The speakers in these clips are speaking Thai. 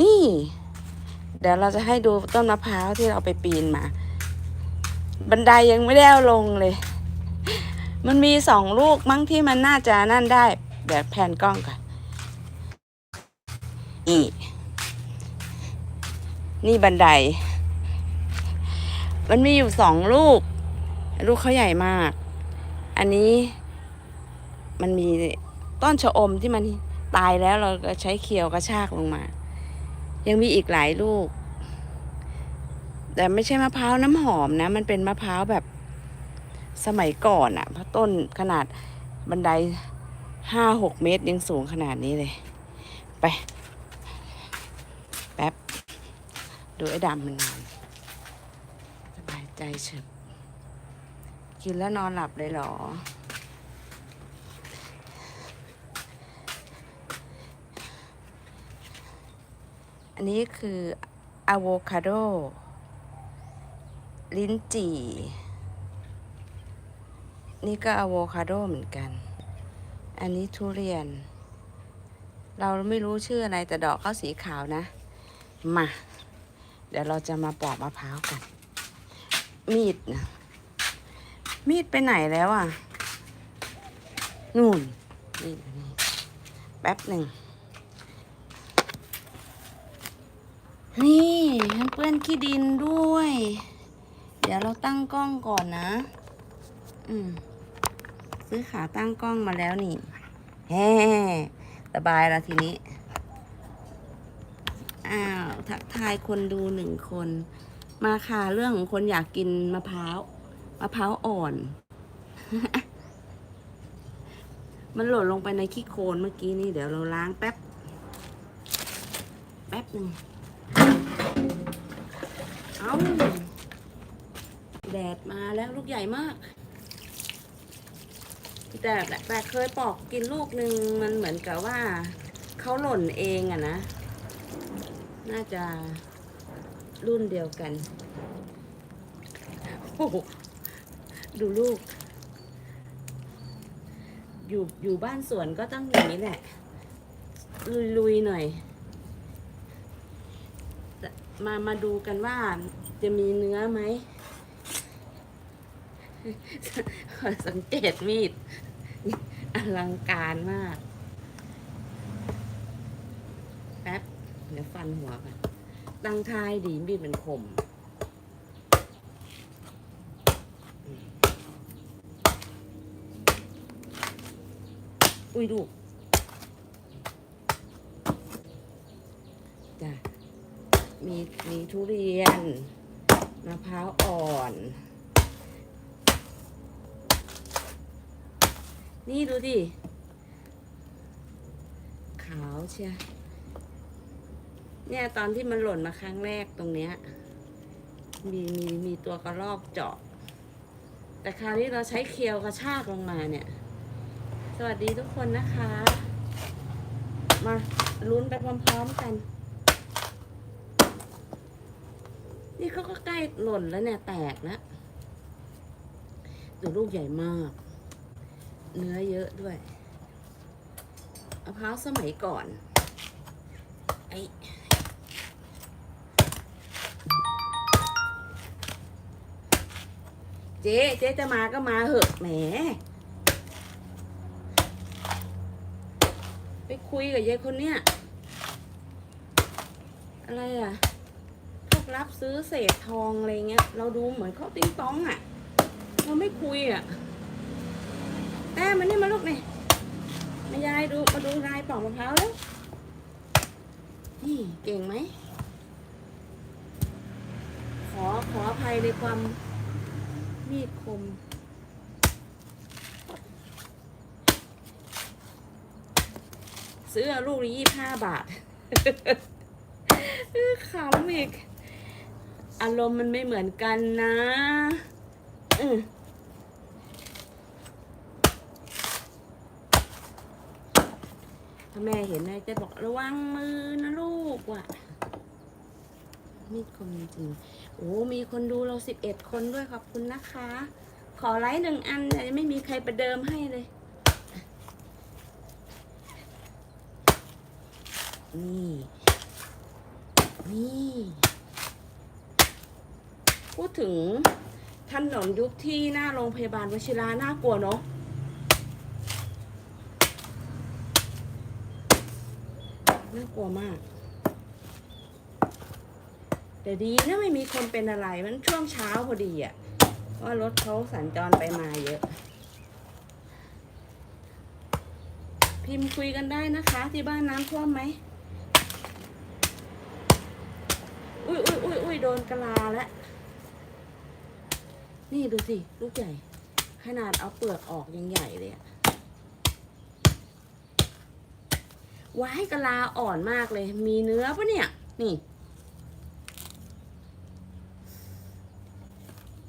นี่ เดี๋ยวเราจะให้ดูต้นมะพร้าวที่เราไปปีนมา บันไดยังไม่ได้เอาลงเลย มันมีสองลูกมั้งที่มันน่าจะนั่นได้แบบแผ่นกล้องก่อนนี่ นี่บันได มันมีอยู่สองลูก ลูกเขาใหญ่มาก อันนี้ มันมีต้นชะอมที่มันตายแล้วเราก็ใช้เคียวกระชากลงมา ยังมีอีกหลายลูก แต่ไม่ใช่มะพร้าวน้ำหอมนะ มันเป็นมะพร้าวแบบสมัยก่อนอะเพราะต้นขนาดบันไดห้าหกเมตรยังสูงขนาดนี้เลย ไปแป๊บ ดูไอ้ดำมันนอนสบายใจเฉยกินแล้วนอนหลับเลยเหรอ อันนี้คืออะโวคาโด ลิ้นจี่ นี่ก็อะโวคาโดเหมือนกัน อันนี้ทุเรียน เราไม่รู้ชื่ออะไรแต่ดอกเขาสีขาวนะ มา เดี๋ยวเราจะมาปอกมะพร้าวกัน มีดนะ มีดไปไหนแล้วอะ นู่นนี่นี่แป๊บหนึ่ง นี่มันเปื้อนขี้ดินด้วย เดี๋ยวเราตั้งกล้องก่อนนะ อืม ซื้อขาตั้งกล้องมาแล้วนี่แฮ่สบายแล้วทีนี้ อ้าว ทักทายคนดูหนึ่งคน มาค่ะเรื่องของคนอยากกินมะพร้าว มะพร้าวอ่อน มันหล่นลงไปในขี้โคลนเมื่อกี้นี่เดี๋ยวเราล้างแป๊บ แป๊บหนึ่ง แดดมาแล้วลูกใหญ่มาก แต่แต่เคยปอกกินลูกหนึ่งมันเหมือนกับว่าเขาหล่นเองอะนะ น่าจะรุ่นเดียวกัน โอ้ดูลูก อยู่อยู่บ้านสวนก็ต้องอย่างนี้แหละ ลุยๆหน่อย มามาดูกันว่า จะมีเนื้อไหม สังเกตมีด อลังการมาก แป๊บ เดี๋ยวฟันหัวกันตั้งทายดีมีดมันคมอุ้ยดูจ้ะมีมีทุเรียน มะพร้าวอ่อน นี่ดูดิ ขาวเชียเนี่ยตอนที่มันหล่นมาครั้งแรกตรงเนี้ย มีมีมีตัวกระรอกเจาะ แต่คราวนี้เราใช้เคียวกระชากลงมาเนี่ย สวัสดีทุกคนนะคะ มาลุ้นไปพร้อมๆกัน นี่เขาก็ใกล้หล่นแล้วเนี่ยแตกแล้วดูลูกใหญ่มาก เนื้อเยอะด้วยมะพร้าวสมัยก่อน ไอ้เจ๊เจ๊จะมาก็มาเหอะแหม ไปคุยกับยายคนเนี้ยอะไรอะ รับซื้อเศษทองอะไรเงี้ย เราดูเหมือนเขาติ้งต้องอะ เราไม่คุยอะ แต่มันนี่มาลูกนี่มายายดูมาดูลายปอกมะพร้าวแล้วนี่เก่งไหม ขอขออภัยในความมีดคมซื้อลูกละยี่ห้าบาทขำอีก อารมณ์มันไม่เหมือนกันนะอือถ้าแม่เห็นนายจะบอกระวังมือนะลูกว่ะมีดคมจริงโอ้มีคนดูเราสิบเอ็ดคนด้วยขอบคุณนะคะ ขอไลค์หนึ่งอันแต่ยังไม่มีใครประเดิมให้เลย นี่ นี่ พูดถึงถนนยุคที่หน้าโรงพยาบาลวชิราน่ากลัวเนาะน่ากลัวมาก แต่ดีนะไม่มีคนเป็นอะไรมันช่วงเช้าพอดีอะเพราะว่ารถเขาสัญจรไปมาเยอะ พิมพ์คุยกันได้นะคะ ที่บ้านน้ำท่วมไหมอุ้ยอุ้ยอุ้ยอุ้ยโดนกะลาแล้ว นี่ดูสิ ลูกใหญ่ ขนาดเอาเปลือกออกยังใหญ่เลยอะว้ายกะลาอ่อนมากเลย มีเนื้อปะเนี่ย นี่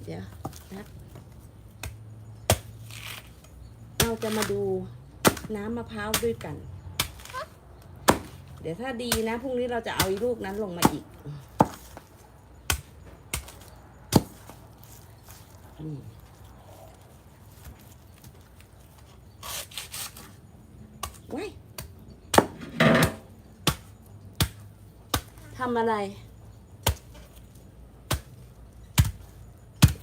เดี๋ยวนะเราจะมาดูน้ำมะพร้าวด้วยกัน เดี๋ยวถ้าดีนะ พรุ่งนี้เราจะเอาอีลูกนั้นลงมาอีก นี่ว้ายทำอะไร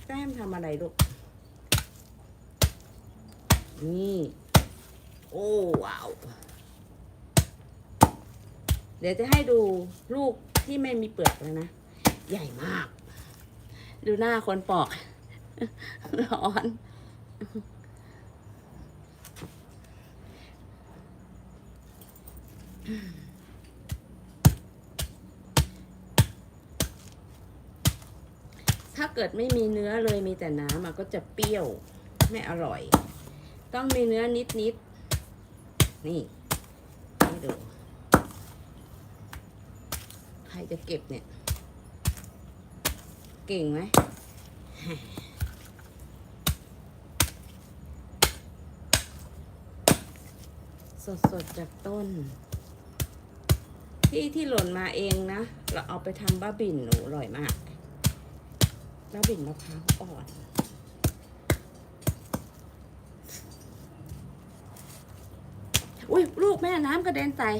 แต้มทำอะไรลูก นี่ โอ้ว้าว เดี๋ยวจะให้ดูลูกที่ไม่มีเปลือกเลยนะ ใหญ่มาก ดูหน้าคนปอก ร้อน ถ้าเกิดไม่มีเนื้อเลยมีแต่น้ำมันก็จะเปรี้ยวไม่อร่อย ต้องมีเนื้อนิดนิดๆนี่ให้ดู ใครจะเก็บเนี่ย เก่งไหม สดสดๆ จากต้น ที่ที่หล่นมาเองนะ เราเอาไปทำบ้าบินหนูอร่อยมากบ้าบินมะพร้าวอ่อนอุ้ยลูกแม่น้ำกระเด็นใส่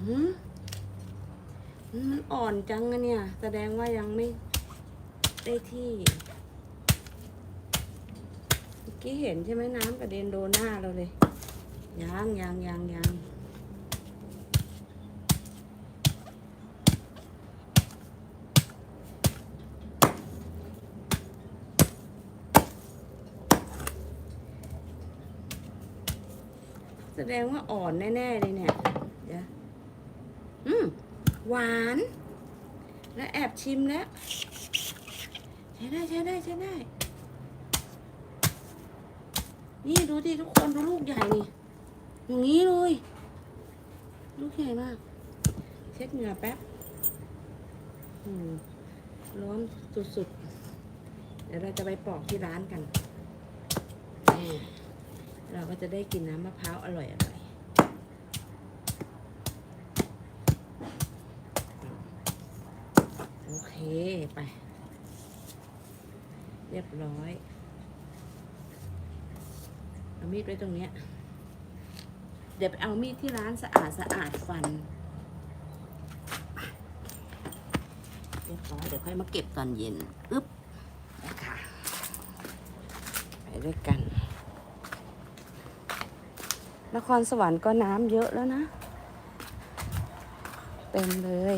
หืมมันอ่อนจังอะเนี่ย แสดงว่ายังไม่ได้ที่เมื่อกี้เห็นใช่ไหมน้ำกระเด็นโดนหน้าเราเลย ยังยังยังยังแสดงว่าอ่อนแน่ ๆ เลยเนี่ยเดี๋ยวอืม หวาน และแอบชิมแล้ว ใช้ได้ใช้ได้ใช้ได้ นี่ดูดิทุกคนดูลูกใหญ่นี่ อย่างนี้เลยลูกใหญ่มาก เช็ดเหงื่อแป๊บร้อนสุดๆ เดี๋ยวเราจะไปปอกที่ร้านกัน เราก็จะได้กินน้ำมะพร้าวอร่อยอร่อยโอเค ไป เรียบร้อย เอามีดไว้ตรงเนี้ย เดี๋ยวไปเอามีดที่ร้านสะอาดสะอาดฟันเรียบร้อยเดี๋ยวค่อยมาเก็บตอนเย็นอึ๊บนะคะไปด้วยกัน นครสวรรค์ก็น้ำเยอะแล้วนะ เต็มเลย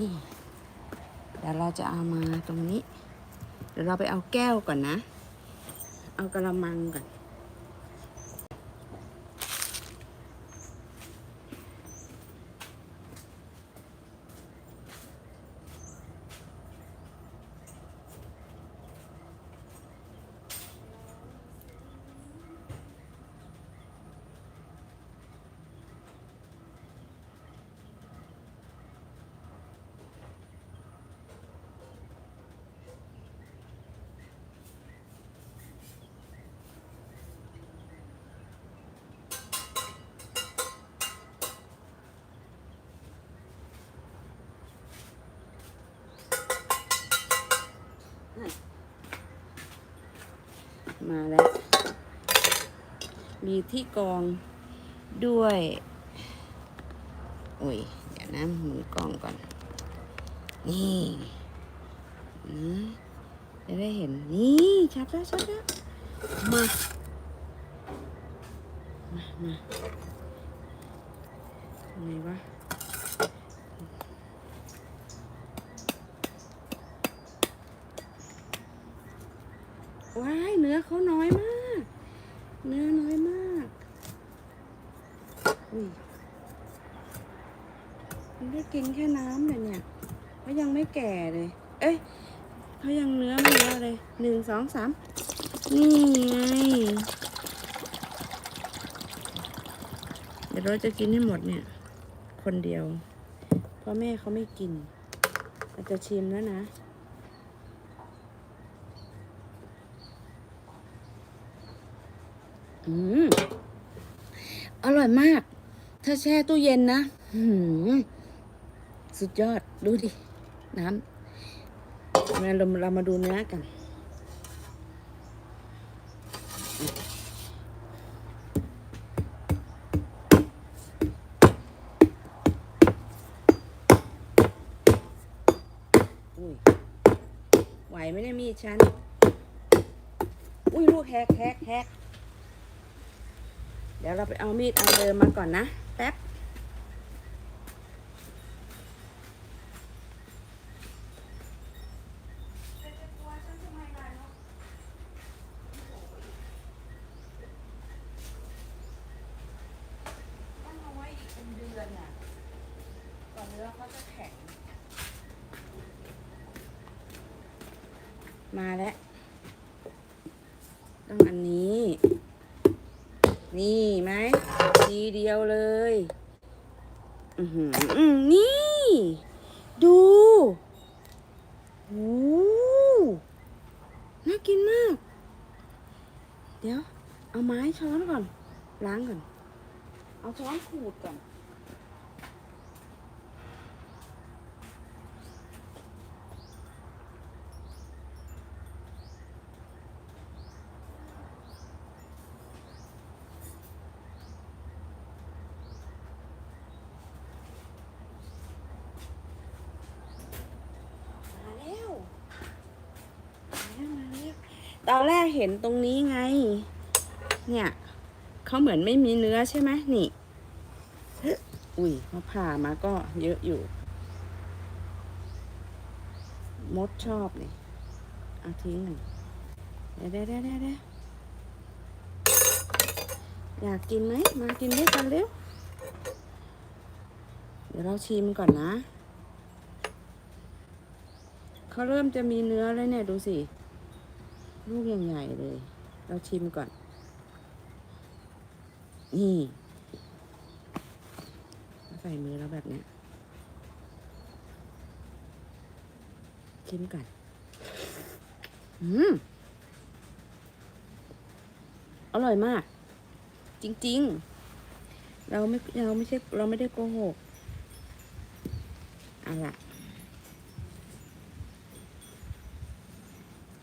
นี่เดี๋ยวเราจะเอามาตรงนี้ เดี๋ยวเราไปเอาแก้วก่อนนะ เอากระมังก่อน มาแล้ว มีที่กองด้วยโอ้ยเดี๋ยวนะหมุนกล้องก่อน นี่นี่จะได้เห็นนี่ชัดแล้วชัดแล้วมามามาไงวะ ว้าย เนื้อเขาน้อยมาก เนื้อน้อยมาก อุ้ยมันได้กินแค่น้ำเลยเนี่ยเขายังไม่แก่เลย เอ้ย เขายังเนื้อไม่เยอะเลยหนึ่งสองสามนี่ไง เดี๋ยวเราจะกินให้หมดเนี่ย คนเดียว เพราะแม่เขาไม่กินเราจะชิมแล้วนะอืมอร่อยมาก ถ้าแช่ตู้เย็นนะ สุดยอด ดูดิ น้ำ งั้นเราเรามาดูเนื้อกัน อุ้ย ไหวไหมเนี่ยมีฉัน อุ้ยลูกแฮกแฮกแฮกเดี๋ยวเราไปเอามีดอันเดิมมาก่อนนะ แป๊บ ต้องเอาไว้อีกเป็นเดือนอะก่อน เนื้อเขาจะแข็ง มาแล้วต้องอันนี้ นี่ไหมทีเดียวเลยอือหืออืมนี่ ดูโอ้น่ากินมาก เดี๋ยว เอาไม้ช้อนก่อน ล้างก่อน เอาช้อนขูดก่อน มาแล้วมาแล้วมาแล้ว ตอนแรกเห็นตรงนี้ไง เนี่ยเขาเหมือนไม่มีเนื้อใช่ไหมนี่อุ้ยเขาผ่ามาก็เยอะอยู่ มดชอบนี่เอาทิ้งกันเดี๋ยวเดี๋ยวเดี๋ยวเดี๋ยวเดี๋ยวอยากกินไหม มากินด้วยกันเร็ว เดี๋ยวเราชิมก่อนนะ เขาเริ่มจะมีเนื้อแล้วเนี่ย ดูสิ ลูกใหญ่ๆเลย เราชิมก่อน นี่ใส่มือแล้วแบบเนี้ยชิมก่อนอืม อร่อยมาก จริง ๆ เราไม่ เราไม่ใช่ เราไม่ได้โกหกเอาละ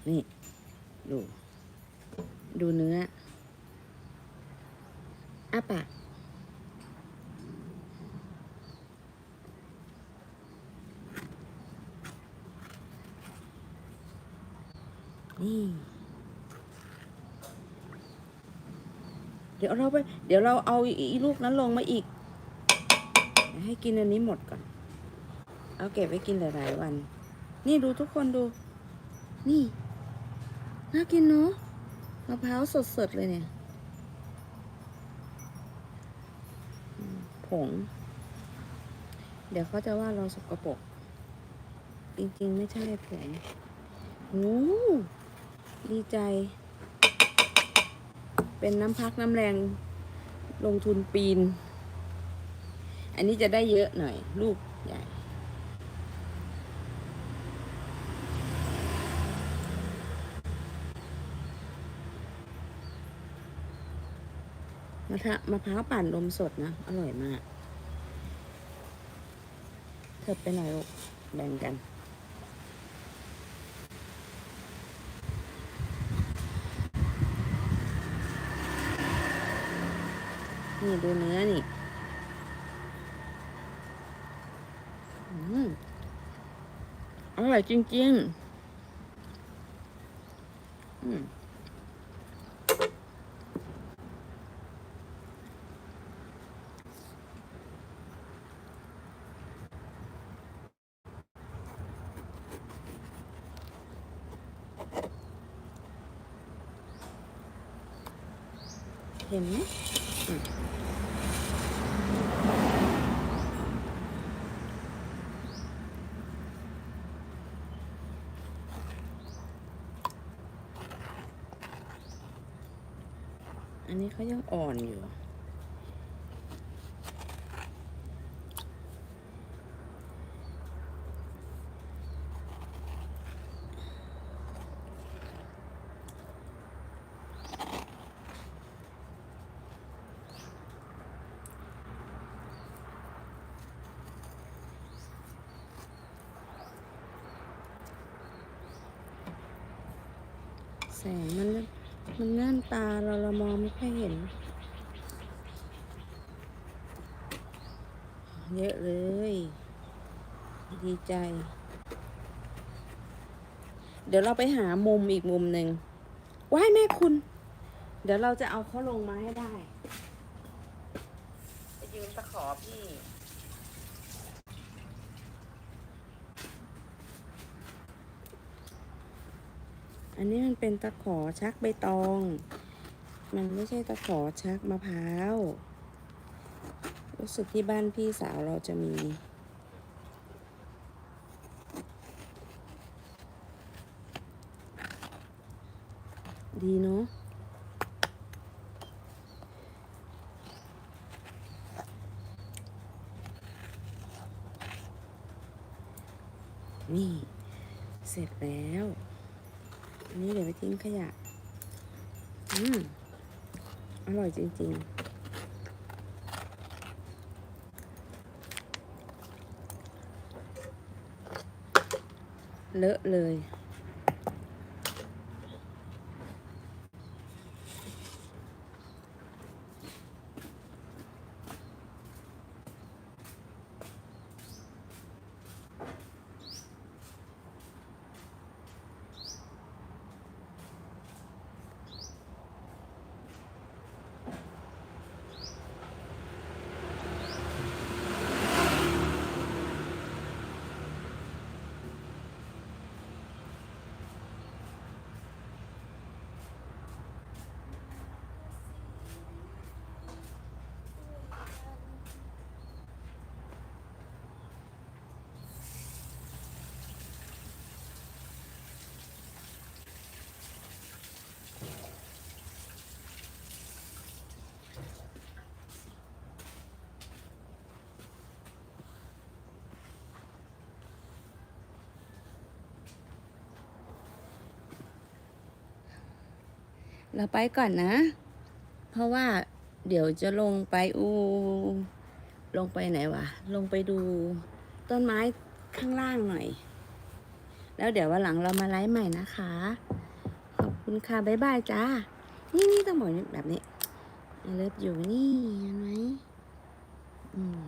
นี่ ดู ดูเนื้ออ้าปากนี่เดี๋ยวเราไป เดี๋ยวเราเอาอีลูกนั้นลงมาอีก ให้กินอันนี้หมดก่อน เอาเก็บไว้กินหลาย ๆ วัน นี่ดูทุกคนดู นี่ น่ากินเนาะมะพร้าวสดๆเลยเนี่ยผง เดี๋ยวเขาจะว่าเราสกปรกจริงๆ ไม่ใช่ผงโอ้ดีใจ เป็นน้ำพักน้ำแรงลงทุนปีน อันนี้จะได้เยอะหน่อย ลูกใหญ่ มะมะพร้าวปั่นนมสดนะ อร่อยมาก เธอไปหนอยลูกแบ่งกัน นี่ดูเนื้อนี่อร่อยจริงๆ อืม เห็นไหมอันนี้เขายังอ่อนอยู่ แสงมันมันแน่นตาเราเรามองไม่ค่อยเห็น เยอะเลย ดีใจ เดี๋ยวเราไปหามุมอีกมุมหนึ่งว้ายแม่คุณ เดี๋ยวเราจะเอาเขาลงมาให้ได้ ไปยืมตะขอพี่ อันนี้มันเป็นตะขอชักใบตอง มันไม่ใช่ตะขอชักมะพร้าว รู้สึกที่บ้านพี่สาวเราจะมี ดีเนาะนี่ เสร็จแล้ว อันนี้เดี๋ยวไปทิ้งขยะ อืม อร่อยจริง ๆเลอะเลย เราไปก่อนนะ เพราะว่าเดี๋ยวจะลงไปอูลงไปไหนวะ ลงไปดูต้นไม้ข้างล่างหน่อย แล้วเดี๋ยววันหลังเรามาไลฟ์ใหม่นะคะ ขอบคุณค่ะ บ๊ายบายจ้า นี่นี่ต้องบอกแบบนี้เลิฟอยู่นี่เห็นไหมอืม